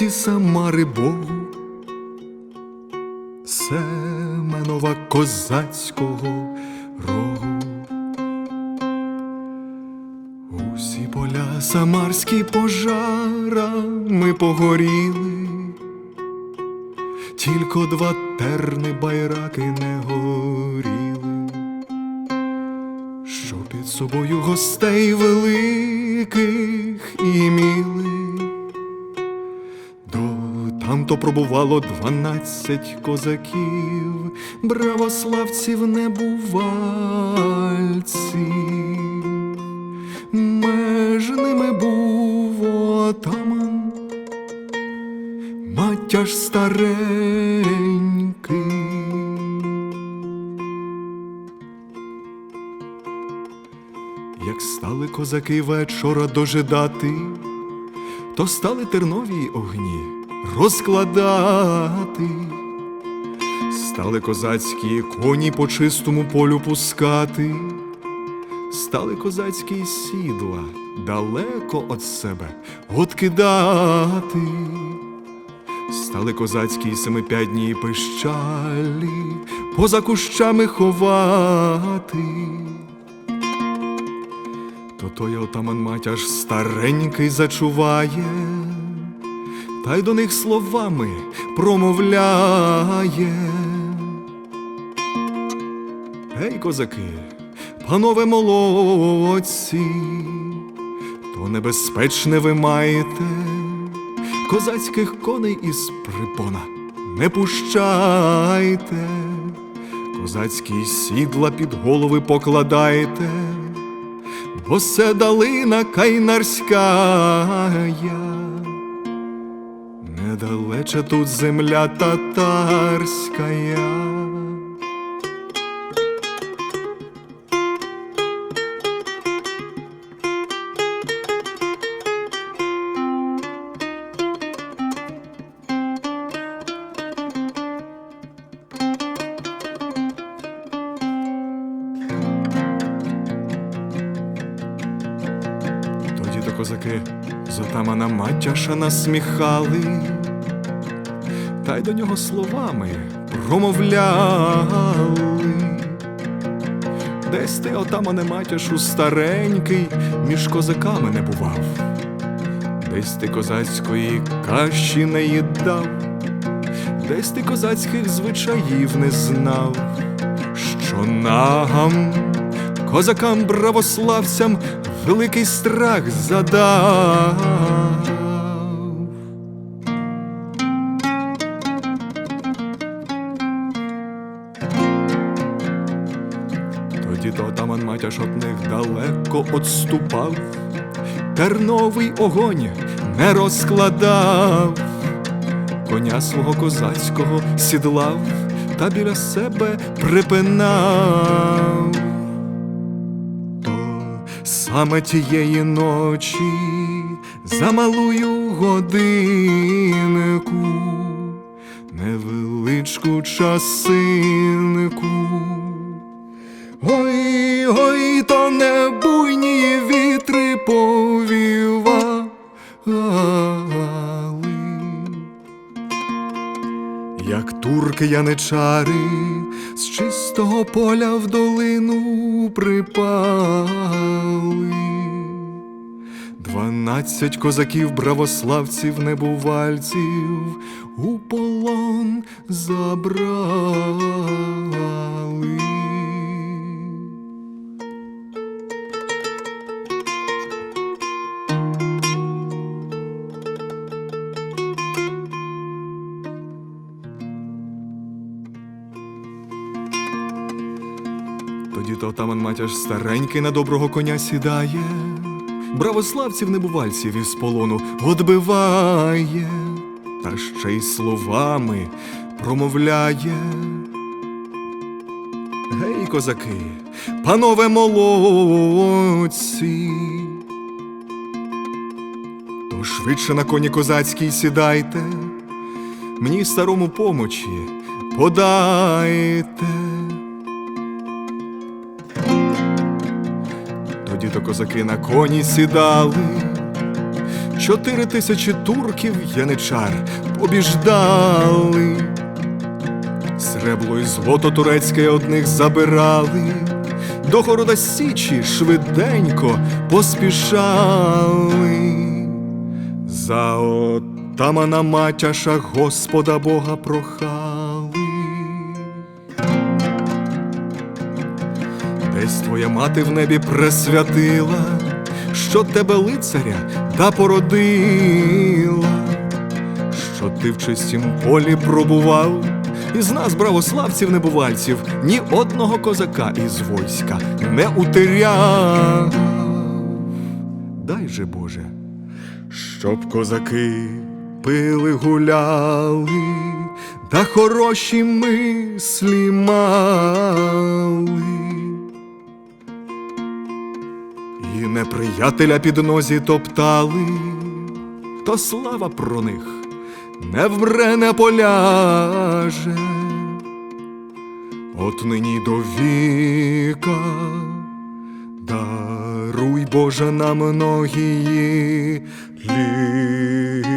хмари Богу, Семенова козацького рогу. Усі поля самарські пожарами погоріли, тільки два терни байраки не горіли, що під собою гостей великих іміли. До тамто пробувало дванадцять козаків, бравославців небувальців. Меж ними був отаман, матяж старенький. Як стали козаки вечора дожидати, то стали тернові огні розкладати, стали козацькі коні по чистому полю пускати, стали козацькі сідла далеко від себе откидати, стали козацькі семип'ядні пищалі поза кущами ховати. То той отаман матяж старенький зачуває, та й до них словами промовляє. Гей, козаки, панове молодці, то небезпечне ви маєте козацьких коней із припона не пущайте, козацькі сідла під голови покладайте бо се долина кайнарськая. Недалече тут земля татарськая. Тоді то козаки з отамана Матяша насміхали, та й до нього словами промовляли. Десь ти, отамане Матяшу, старенький, між козаками не бував, десь ти козацької каші не їдав, десь ти козацьких звичаїв не знав, що нагам козакам бравославцям великий страх задав. То отаман матяш от них далеко отступав, терновий огонь не розкладав, коня свого козацького сідлав та біля себе припинав. То саме тієї ночі за малую годинку, невеличку часинку. Турки яничари з чистого поля в долину припали. Дванадцять козаків, бравославців, небувальців у полон забрали. То отаман матяж старенький на доброго коня сідає, бравославців небувальців із полону одбиває, та ще й словами промовляє. Гей, козаки, панове молодці, то швидше на коні козацькій сідайте, мені старому помочі подайте. Тоді то козаки на коні сідали, чотири тисячі турків яничар побіждали. Сребло і злото турецьке одних забирали, до города Січі швиденько поспішали. За отамана матяша Господа Бога прохали. Десь твоя мати в небі пресвятила, що тебе лицаря та породила, що ти в чистім полі пробував, із нас, бравославців небувальців, ні одного козака із войська не утеряв. Дай же Боже, щоб козаки пили гуляли, та хороші мислі мали. неприятеля під нозі топтали, то слава про них не вмре, не поляже. От нині до віка даруй Боже на многії літа.